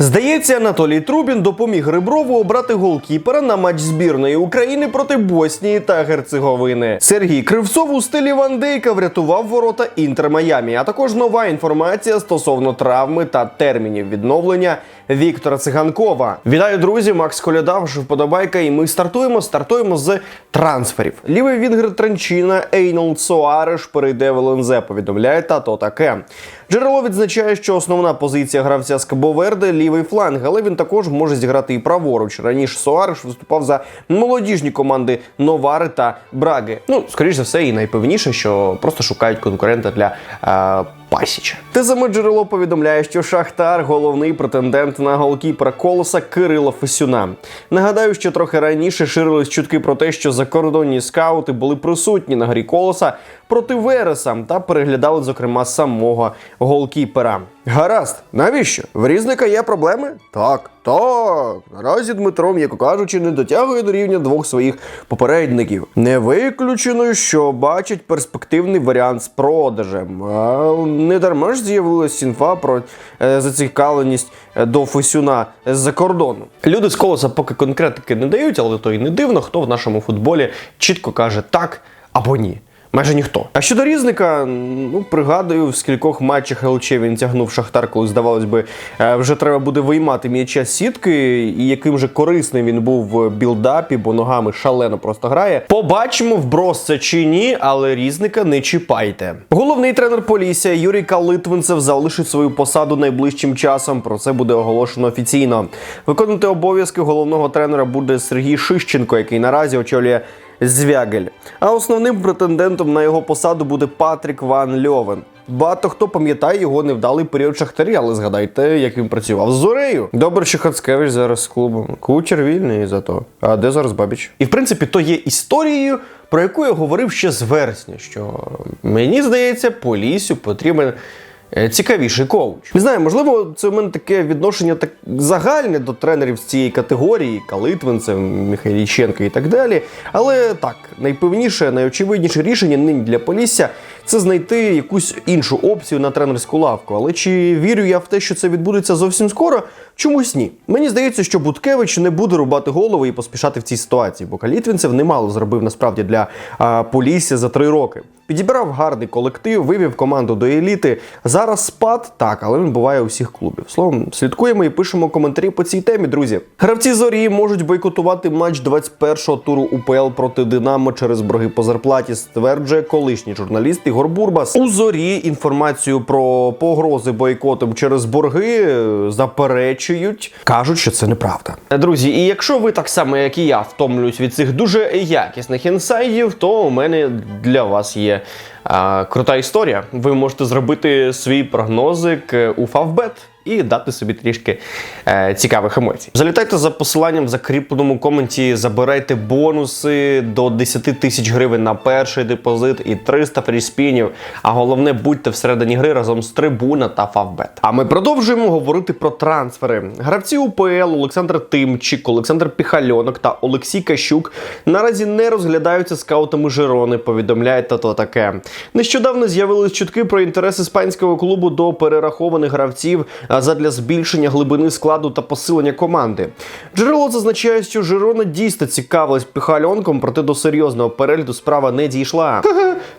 Здається, Анатолій Трубін допоміг Риброву обрати голкіпера на матч збірної України проти Боснії та Герцеговини. Сергій Кривцов у стилі Ван Дейка врятував ворота Інтер Майамі, а також нова інформація стосовно травми та термінів відновлення Віктора Циганкова. Вітаю, друзі! Макс Коляда, ваша вподобайка, і ми стартуємо. Стартуємо з трансферів. Лівий вінгер Транчина Ейнолд Соареш перейде в ЛНЗ. Повідомляє тато таке. Джерело відзначає, що основна позиція гравця з Кабоверде лівий фланг, але він також може зіграти і праворуч. Раніше Соареш виступав за молодіжні команди Новари та Браги. Ну, скоріш за все, і найпевніше, що просто шукають конкурента для е, Пасіча. Тезами джерело повідомляє, що Шахтар головний претендент на голкіпера колоса Кирила Фесюна. Нагадаю, що трохи раніше ширились чутки про те, що закордонні скаути були присутні на грі колоса проти Вереса та переглядали, зокрема, самого голкіпера. Гаразд, навіщо? В різника є проблеми? Так, так. Наразі Дмитро, м'яко кажучи, не дотягує до рівня двох своїх попередників. Не виключено, що бачить перспективний варіант з продажем. А не дарма ж з'явилась інфа про е, зацікавленість е, до Фесюна з-за кордону. Люди з колоса поки конкретики не дають, але то і не дивно, хто в нашому футболі чітко каже так або ні. Майже ніхто. А щодо різника, ну пригадую, в скількох матчах ЛЧ він тягнув Шахтар, коли здавалось би, е, вже треба буде виймати м'яча сітки, і яким же корисним він був в білдапі, бо ногами шалено просто грає. Побачимо, вброс це чи ні, але різника не чіпайте. Головний тренер Полісся Юрій Калитвинцев залишить свою посаду найближчим часом. Про це буде оголошено офіційно. Виконувати обов'язки головного тренера буде Сергій Шищенко, який наразі очолює. Звягель. А основним претендентом на його посаду буде Патрік Ван Льовен. Багато хто пам'ятає його невдалий період Шахтарі, але згадайте, як він працював з Зорею. Добре, що Хацкевич зараз з клубом. Кучер вільний зато. А де зараз Бабіч? І в принципі, то є історією, про яку я говорив ще з вересня, що мені здається, Полісю потрібен. Е, Цікавіший коуч. Не знаю, можливо, це у мене таке відношення так загальне до тренерів з цієї категорії, Калитвинцев, Михайліченко і так далі. Але так, найпевніше, найочевидніше рішення нині для Полісся це знайти якусь іншу опцію на тренерську лавку. Але чи вірю я в те, що це відбудеться зовсім скоро? Чомусь ні. Мені здається, що Буткевич не буде рубати голову і поспішати в цій ситуації, бо Калітвінцев немало зробив насправді для а, Полісся за три роки. Підібрав гарний колектив, вивів команду до еліти. Зараз спад, так, але він буває у всіх клубів. Словом, слідкуємо і пишемо коментарі по цій темі, друзі. Гравці зорі можуть бойкотувати матч 21-го туру УПЛ проти Динамо через борги по зарплаті, стверджує колишній журналіст Ігор Бурбас. У зорі інформацію про погрози бойкотом через борги е, заперечують, кажуть, що це неправда. Друзі, і якщо ви так само, як і я, втомлююсь від цих дуже якісних інсайдів, то у мене для вас є крута історія. Ви можете зробити свій прогнозик е, у Favbet і дати собі трішки е, цікавих емоцій. Залітайте за посиланням в закріпленому коменті, забирайте бонуси до 10 тисяч гривень на перший депозит і 300 фріспінів. А головне, будьте всередині гри разом з Трибуна та Favbet. А ми продовжуємо говорити про трансфери. Гравці УПЛ Олександр Тимчик, Олександр Піхальонок та Олексій Кащук наразі не розглядаються скаутами Жирони. Повідомляє тато таке. Нещодавно з'явились чутки про інтерес іспанського клубу до перерахованих гравців а, задля збільшення глибини складу та посилення команди. Джерело зазначає, що Жирона дійсно цікавилась Піхальонком, проте до серйозного перегляду справа не дійшла.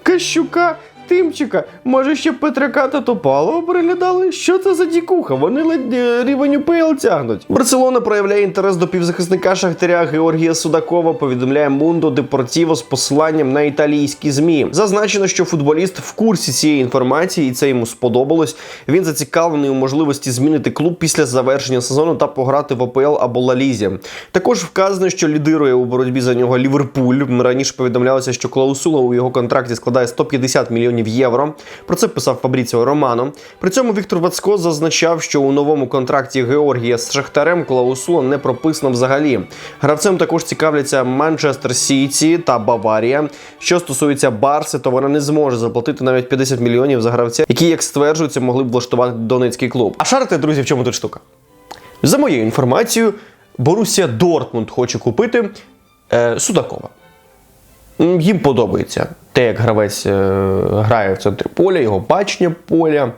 Кащука. Тимчика, може ще Петряка та Топалова переглядали? Що це за дікуха? Вони ледь е, рівень УПЛ тягнуть. Барселона проявляє інтерес до півзахисника Шахтаря Георгія Судакова. Повідомляє Мундо Депортіво з посиланням на італійські змі. Зазначено, що футболіст в курсі цієї інформації, і це йому сподобалось. Він зацікавлений у можливості змінити клуб після завершення сезону та пограти в ОПЛ або Лалізі. Також вказано, що лідирує у боротьбі за нього Ліверпуль. Раніше повідомлялося, що клаусула у його контракті складає 150 мільйонів євро. Про це писав Фабріціо Романо. При цьому Віктор Вацко зазначав, що у новому контракті Георгія з Шахтарем клаусула не прописана взагалі. Гравцем також цікавляться Манчестер Сіті та Баварія. Що стосується Барси, то вона не зможе заплатити навіть 50 мільйонів за гравця, які, як стверджується, могли б влаштувати Донецький клуб. А шарите, друзі, в чому тут штука? За моєю інформацією, Борусія Дортмунд хоче купити е, Судакова. Їм подобається те, як гравець е, грає в центрі поля, його бачення поля.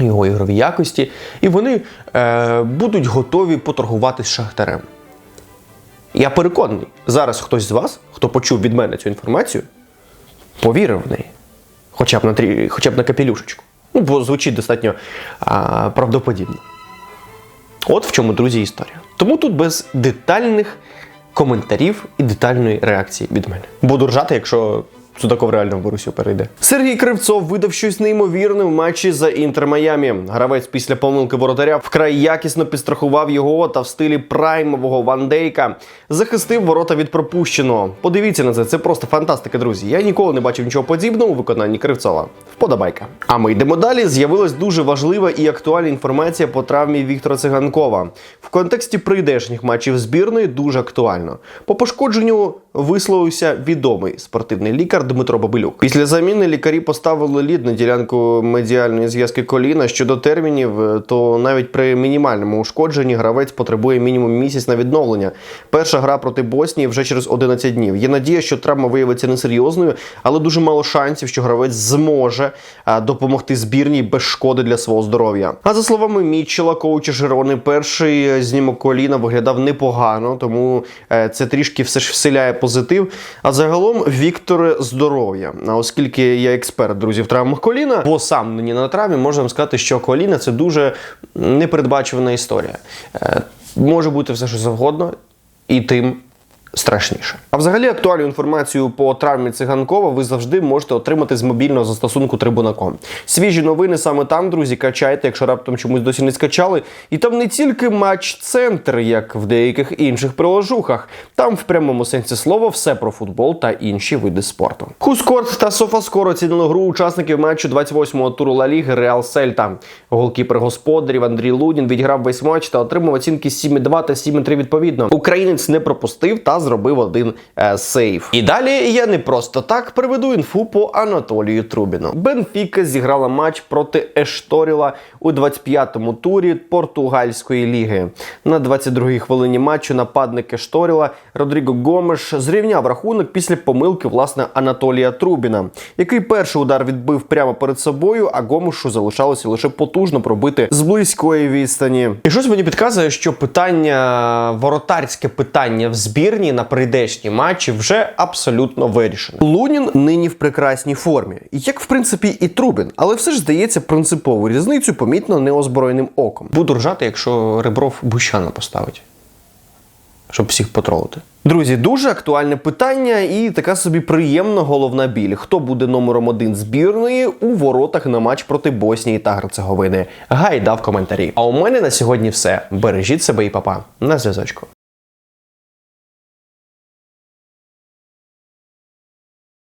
його ігрові якості, і вони е, будуть готові поторгувати з шахтарем. Я переконаний, зараз хтось з вас, хто почув від мене цю інформацію, повірив в неї. Хоча б на, трі, хоча б на капелюшечку. Ну, бо звучить достатньо а, правдоподібно. От в чому, друзі, історія. Тому тут без детальних коментарів і детальної реакції від мене. Буду ржати, якщо Судаков реально в Борусю перейде. Сергій Кривцов видав щось неймовірне в матчі за Інтер Майамі. Гравець після помилки воротаря вкрай якісно підстрахував його та в стилі праймового вандейка захистив ворота від пропущеного. Подивіться на це, це просто фантастика, друзі. Я ніколи не бачив нічого подібного у виконанні Кривцова. Вподобайка. А ми йдемо далі. З'явилась дуже важлива і актуальна інформація по травмі Віктора Циганкова. В контексті прийдешніх матчів збірної дуже актуально. По пошкодженню висловився відомий спортивний лікар Дмитро Бабилюк. Після заміни лікарі поставили лід на ділянку медіальної зв'язки коліна щодо термінів, е, то навіть при мінімальному ушкодженні гравець потребує мінімум місяць на відновлення. Перша гра проти Боснії вже через 11 днів. Є надія, що травма виявиться несерйозною, але дуже мало шансів, що гравець зможе допомогти збірній без шкоди для свого здоров'я. А за словами Мітчела, коуча Жирони, перший е, знімок коліна виглядав непогано, тому е, це трішки все ж вселяє позитив. А загалом Віктор здоров'я. А оскільки я експерт, друзі, в травмах коліна, бо сам нині на травмі, можна сказати, що коліна це дуже непередбачувана історія. Е, Може бути все, що завгодно, і тим страшніше. А взагалі актуальну інформацію по травмі циганкова ви завжди можете отримати з мобільного застосунку Трибунаком. Свіжі новини саме там, друзі, качайте, якщо раптом чомусь досі не скачали. І там не тільки матч-центр, як в деяких інших приложухах. Там в прямому сенсі слова все про футбол та інші види спорту. Хускорт та Софаскор оцінили гру учасників матчу 28-го туру Ла Ліги Реал Сельта. Голкіпер господарів Андрій Лунін відіграв весь матч та отримав оцінки 7,2 та 7,3 відповідно. Українець не пропустив та зробив один е, сейв. І далі я не просто так приведу інфу по Анатолію Трубіну. Бенфіка зіграла матч проти Ешторіла у 25-му турі португальської ліги. На 22-й хвилині матчу нападник Ешторіла Родріго Гомеш зрівняв рахунок після помилки власне Анатолія Трубіна, який перший удар відбив прямо перед собою, а Гомешу залишалося лише потужно пробити з близької відстані. І щось мені підказує, що питання воротарське питання в збірні на прийдешні матчі вже абсолютно вирішено. Лунін нині в прекрасній формі, як в принципі і Трубін, але все ж здається принципову різницю помітно неозброєним оком. Буду ржати, якщо Ребров Бущана поставить щоб всіх потролити. Друзі, дуже актуальне питання і така собі приємна головна біль. Хто буде номером один збірної у воротах на матч проти Боснії та Герцеговини? Гайда в коментарі. А у мене на сьогодні все. Бережіть себе і папа. На зв'язочку.